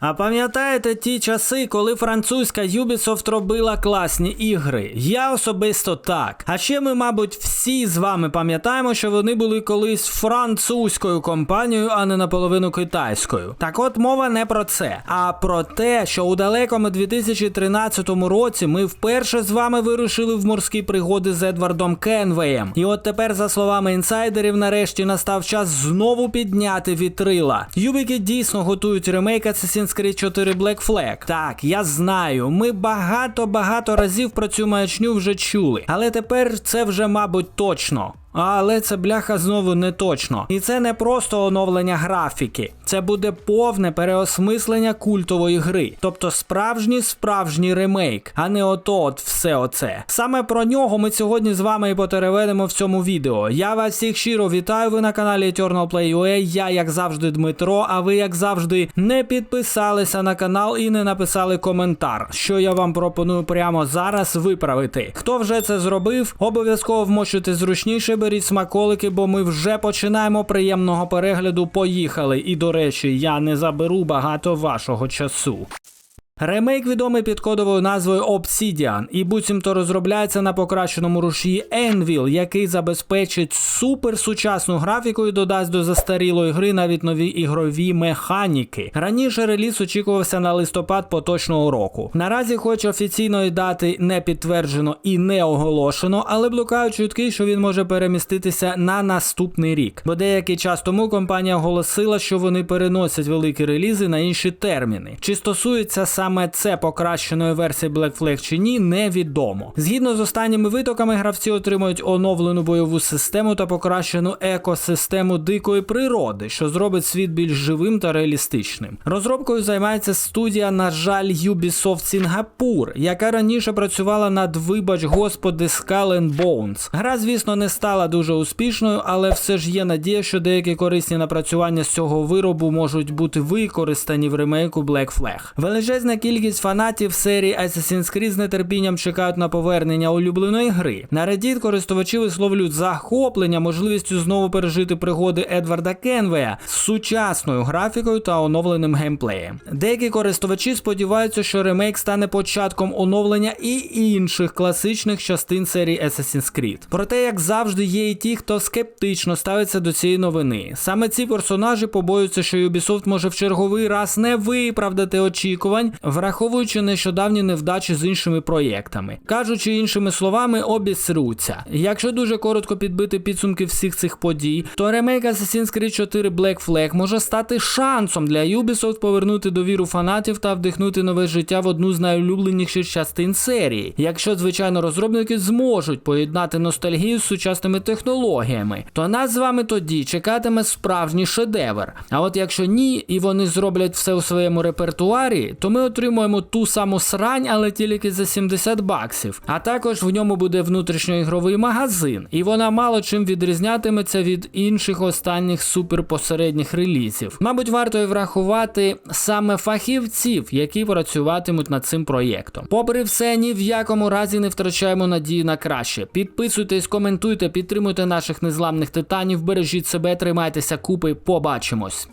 А пам'ятаєте ті часи, коли французька Ubisoft робила класні ігри? Я особисто так. А ще ми, мабуть, всі з вами пам'ятаємо, що вони були колись французькою компанією, а не наполовину китайською. Так от мова не про це, а про те, що у далекому 2013 році ми вперше з вами вирушили в морські пригоди з Едвардом Кенвеєм. І от тепер, за словами інсайдерів, нарешті настав час знову підняти вітрила. Юбіки дійсно готують ремейк Assassin's Creed 4 Black Flag. Так, я знаю, ми багато-багато разів про цю маячню вже чули, але тепер це вже, мабуть, точно. Але це бляха знову не точно. І це не просто оновлення графіки, це буде повне переосмислення культової гри. Тобто справжній справжній ремейк, а не ото от все оце. Саме про нього ми сьогодні з вами і потереведемо в цьому відео. Я вас всіх щиро вітаю. Ви на каналі Eternal Play UA. Я, як завжди, Дмитро. А ви, як завжди, не підписалися на канал і не написали коментар, що я вам пропоную прямо зараз виправити. Хто вже це зробив, обов'язково вмочуйте зручніше, беріть смаколики, бо ми вже починаємо приємного перегляду. Поїхали. І до речі, я не заберу багато вашого часу. Ремейк відомий під кодовою назвою Obsidian і буцімто розробляється на покращеному рушії Envil, який забезпечить суперсучасну графіку і додасть до застарілої гри навіть нові ігрові механіки. Раніше реліз очікувався на листопад поточного року. Наразі, хоч офіційної дати не підтверджено і не оголошено, але блукають чутки, що він може переміститися на наступний рік. Бо деякий час тому компанія оголосила, що вони переносять великі релізи на інші терміни. Чи стосується саме це покращеної версії Black Flag чи ні, невідомо. Згідно з останніми витоками, гравці отримують оновлену бойову систему та покращену екосистему дикої природи, що зробить світ більш живим та реалістичним. Розробкою займається студія, на жаль, Ubisoft Сінгапур, яка раніше працювала над вибач господи Skull and Bones. Гра, звісно, не стала дуже успішною, але все ж є надія, що деякі корисні напрацювання з цього виробу можуть бути використані в ремейку Black Flag. Величезна кількість фанатів серії Assassin's Creed з нетерпінням чекають на повернення улюбленої гри. На Reddit користувачі висловлюють захоплення можливістю знову пережити пригоди Едварда Кенвея з сучасною графікою та оновленим геймплеєм. Деякі користувачі сподіваються, що ремейк стане початком оновлення і інших класичних частин серії Assassin's Creed. Проте, як завжди, є і ті, хто скептично ставиться до цієї новини. Саме ці персонажі побоюються, що Ubisoft може в черговий раз не виправдати очікувань, враховуючи нещодавні невдачі з іншими проєктами. Кажучи іншими словами, обісруться. Якщо дуже коротко підбити підсумки всіх цих подій, то ремейк Assassin's Creed 4 Black Flag може стати шансом для Ubisoft повернути довіру фанатів та вдихнути нове життя в одну з найулюбленіших частин серії. Якщо, звичайно, розробники зможуть поєднати ностальгію з сучасними технологіями, то нас з вами тоді чекатиме справжній шедевр. А от якщо ні, і вони зроблять все у своєму репертуарі, то ми отримуємо ту саму срань, але тільки за 70 баксів. А також в ньому буде внутрішньоігровий магазин, і вона мало чим відрізнятиметься від інших останніх суперпосередніх релізів. Мабуть, варто і врахувати саме фахівців, які працюватимуть над цим проєктом. Попри все, ні в якому разі не втрачаємо надії на краще. Підписуйтесь, коментуйте, підтримуйте наших незламних титанів, бережіть себе, тримайтеся купи. Побачимось.